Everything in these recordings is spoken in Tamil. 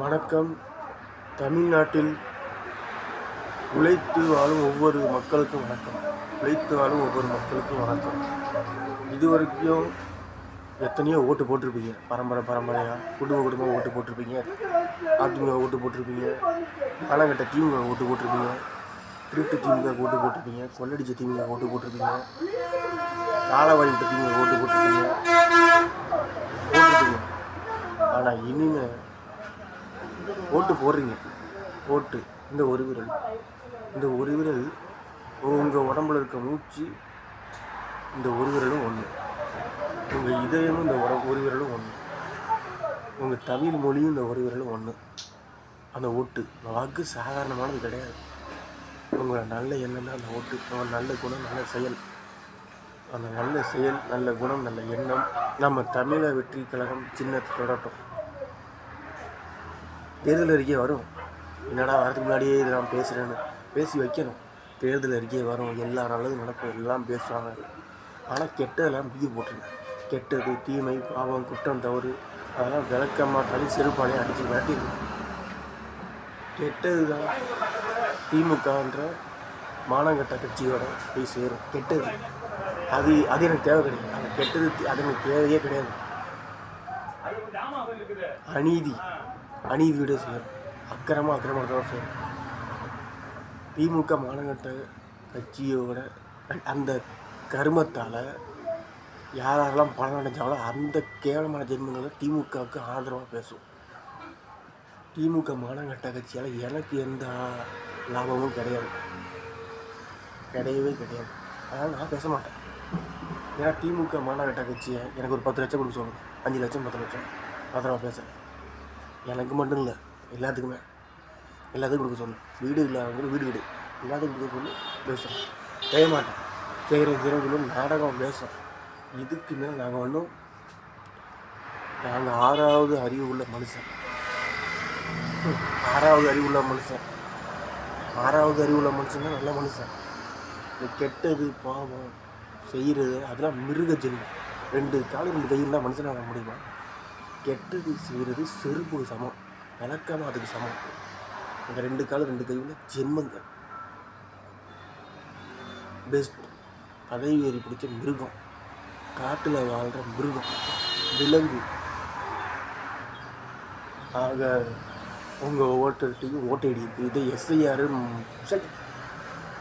வணக்கம். தமிழ்நாட்டில் உழைத்து வாழும் ஒவ்வொரு மக்களுக்கும் வணக்கம். உழைத்து வாழும் ஒவ்வொரு மக்களுக்கும் வணக்கம். இது வரைக்கும் எத்தனையோ ஓட்டு போட்டிருப்பீங்க. பரம்பரை பரம்பரையாக குடும்ப குடும்பம் ஓட்டு போட்டிருப்பீங்க. அதிமுக ஓட்டு போட்டிருப்பீங்க. காலங்கட்ட திமுக ஓட்டு போட்டிருப்பீங்க. திருட்டு திமுக ஓட்டு போட்டிருப்பீங்க. கொள்ளடிச்ச திமுக ஓட்டு போட்டிருப்பீங்க. காலவாளிட்ட திமுக ஓட்டு போட்டிருப்பீங்க. போட்டிருப்பீங்க. ஆனால் இனிமேல் ஓட்டு போடுறீங்க. ஓட்டு. இந்த ஒரு விரல். இந்த ஒரு விரல் உங்கள் உடம்புல இருக்க மூச்சு இந்த ஒரு விரலும் ஒன்று உங்கள் இதயமும் இந்த உட ஒரு விரலும் ஒன்று உங்கள் தமிழ் மொழியும் இந்த ஒரு விரலும் ஒன்று அந்த ஓட்டு வாக்கு சாதாரணமானது கிடையாது. உங்களோட நல்ல எண்ணம் அந்த ஓட்டு. நல்ல குணம் நல்ல செயல். அந்த நல்ல செயல் நல்ல குணம் நல்ல எண்ணம். நம்ம தமிழை வெற்றி கழகம் சின்னத்தை தொடட்டும் தேர்தல் அறிக்கை வரும். என்னடா வரதுக்கு முன்னாடியே இதெல்லாம் பேசுகிறேன்னு பேசி வைக்கணும். தேர்தல் அறிக்கை வரும். எல்லா நல்லதும் நடக்கும். எல்லாம் பேசுவாங்க. ஆனால் கெட்டதெல்லாம் பிடி போட்டுருங்க. கெட்டது தீமை பாவம் குற்றம் தவறு அதெல்லாம் விளக்கமாக தனி செருப்பாலே அடித்து விரட்டிடுங்க கெட்டது தான் திமுகன்ற மானங்கட்ட கட்சியோட போய் சேரும். கெட்டது. அது அது எனக்கு தேவை கிடையாது. அந்த கெட்டது அது எனக்கு தேவையே கிடையாது. அநீதி. அநீதியோட சேரும் அக்கிரமம் அக்கிரமத்தோட செய்யும் திமுக மானங்கட்ட கட்சியோட அந்த கருமத்தால் யாரெல்லாம் பணம் அடைஞ்சாலும் அந்த கேவலமான ஜென்மங்களை திமுகவுக்கு ஆதரவாக பேசும் திமுக மானங்கட்ட கட்சியால் எனக்கு எந்த லாபமும் கிடையாது. கிடையவே கிடையாது. அதனால் நான் பேச மாட்டேன். ஏன்னா திமுக மாநகட்ட கட்சியை எனக்கு ஒரு பத்து லட்சம் கொடுக்க சொல்லுங்கள் அஞ்சு லட்சம் பத்து லட்சம். ஆதரவாக பேசுகிறேன் எனக்கு மட்டும் இல்லை. எல்லாத்துக்குமே. எல்லாத்துக்கும் கொடுக்க சொல்லு. வீடு இல்லாதவங்களுக்கு வீடு வீடு. எல்லாத்துக்கும் கொடுக்க சொல்லி பேசுகிறோம் செய்ய மாட்டேன். செய்கிறேன் செய்கிறேன் சொல்லி நாடகம் பேசுகிறோம் இதுக்கு மேலே நாங்கள் ஒன்றும் நாங்கள் ஆறாவது அறிவு உள்ள மனுஷன். ஆறாவது அறிவு உள்ள மனுஷன். ஆறாவது அறிவுள்ள மனுஷன் தான் நல்ல மனுஷன். இந்த கெட்டது பாவம் செய்கிறது அதெல்லாம் மிருக ஜென்மம். ரெண்டு காலம் ரெண்டு கையில் தான் மனுஷனாக முடியுமா? கெட்டது செய்கிறது செருப்புக்கு சமம். விளக்கமாக அதுக்கு சமம். இந்த ரெண்டு காலம் ரெண்டு கையில் ஜென்மங்கள். பெஸ்ட் பதவி ஏறி பிடிச்ச மிருகம். காட்டில் வாழ்கிற மிருகம். விலங்கு. ஆக உங்கள் ஓட்டர்கிட்டையும் ஓட்டடி இருக்குது இது எஸ்ஐஆர் சரி.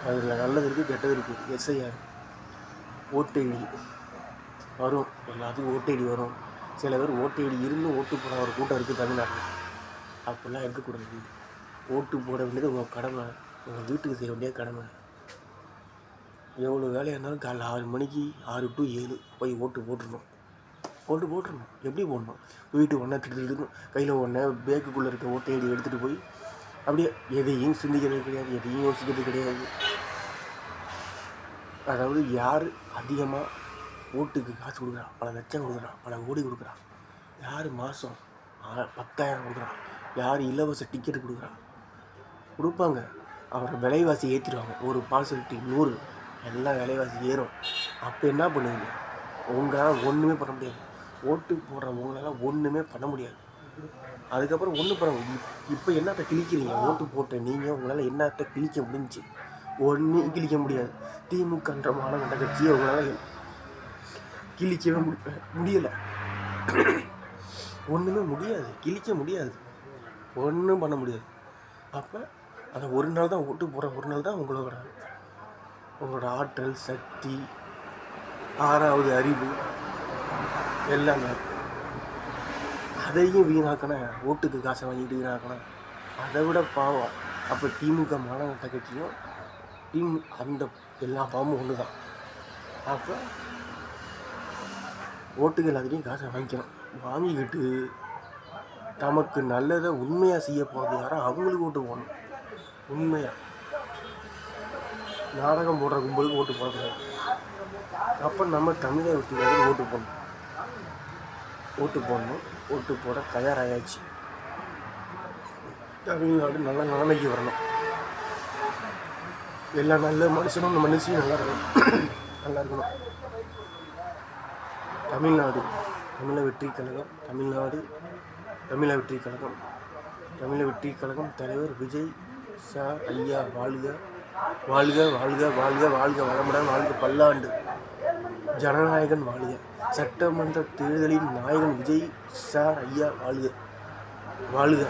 அதில் நல்லது இருக்குது கெட்டது இருக்குது எஸ்ஐஆர் ஓட்டேடி வரும். எல்லாத்துக்கும் ஓட்டேடி வரும். சில பேர் ஓட்டேடி இருந்து ஓட்டு போட ஒரு கூட்டம் இருக்குது தமிழ்நாட்டில். அப்படிலாம் இருக்கக்கூடாது. ஓட்டு போட வேண்டியது உங்கள் கடமை. உங்கள் வீட்டுக்கு செய்ய வேண்டிய கடமை. எவ்வளோ வேலையாக இருந்தாலும் காலைல ஆறு மணிக்கு ஆறு டு ஏழு போய் ஓட்டு போட்டுடணும் ஓட்டு போட்டுடணும் எப்படி போடணும்? வீட்டு ஒன்றா திட்டு கையில் ஒன்றா பேக்குக்குள்ளே இருக்க ஓட்டையடி எடுத்துகிட்டு போய் அப்படியே எதையும் சிந்திக்கிறது கிடையாது. எதையும் யோசிக்கிறது கிடையாது. அதாவது யார் அதிகமாக ஓட்டுக்கு காசு கொடுக்குறா பல லட்சம் கொடுக்குறான். பல கோடி கொடுக்குறா யார் மாதம் பத்தாயிரம் கொடுக்குறா யார் இலவச டிக்கெட் கொடுக்குறா கொடுப்பாங்க. அவரை விலைவாசி ஏற்றிடுவாங்க ஒரு பார்சல்ட்டி நூறு. எல்லாம் விலைவாசி ஏறும். அப்போ என்ன பண்ணுவீங்க? உங்களால் ஒன்றுமே பண்ண முடியாது. ஓட்டு போடுறவங்களால ஒன்றுமே பண்ண முடியாது. அதுக்கப்புறம் ஒன்றும் பண்ண முடியும் இப்போ என்னத்த கிழிக்கிறீங்க? ஓட்டு போட்ட நீங்கள் உங்களால் என்னத்த கிழிக்க முடிஞ்சுச்சு? ஒன்றும் கிழிக்க முடியாது. திமுகன்ற மாநகர கட்சியை உங்களால் கிழிக்கவே முடி முடியலை. ஒன்றுமே முடியாது. கிழிக்க முடியாது. ஒன்றும் பண்ண முடியாது. அப்போ அந்த ஒரு நாள் தான் ஓட்டு போகிற ஒரு நாள் தான் உங்களோட உங்களோட ஆற்றல் சக்தி ஆறாவது அறிவு எல்லாமே அதையும் வீணாக்கின ஓட்டுக்கு காசை வாங்கிட்டு வீணாக்கணும் அதை விட பாவம். அப்போ திமுக மாநகர கட்சியும் டீம் அந்த எல்லா பாவமும் ஒன்று தான் அப்போ ஓட்டுக்கு எல்லாத்துலேயும் காசை வாங்கிக்கணும். வாங்கிக்கிட்டு தமக்கு நல்லதை உண்மையாக செய்ய போகிறது யாரோ அவங்களுக்கு ஓட்டு போடணும். உண்மையாக நாடகம் போடுற கும்பலுக்கு ஓட்டு போடக்கூடாது அப்போ நம்ம தமிழை விட்டு ஓட்டு போடணும். ஓட்டு போடணும். ஓட்டு போட தயாராகியாச்சு தமிழ்நாடு நல்ல நிலைமைக்கு வரணும். எல்லா நல்ல மனுஷனும் மனுஷனும் நல்லா இருக்கணும். நல்லா இருக்கணும். தமிழ்நாடு தமிழ வெற்றி கழகம் தமிழ்நாடு தமிழ வெற்றி கழகம் தமிழ வெற்றி கழகம் தலைவர் விஜய் சார் ஐயா வாழ்க வாழ்க வாழ்க வாழ்க வாழ்க வளமுடன் வாழ்க பல்லாண்டு. ஜனநாயகன் வாழ்க சட்டமன்ற தேர்தலின் நாயகன் விஜய் சார் ஐயா வாழ்க வாழ்க.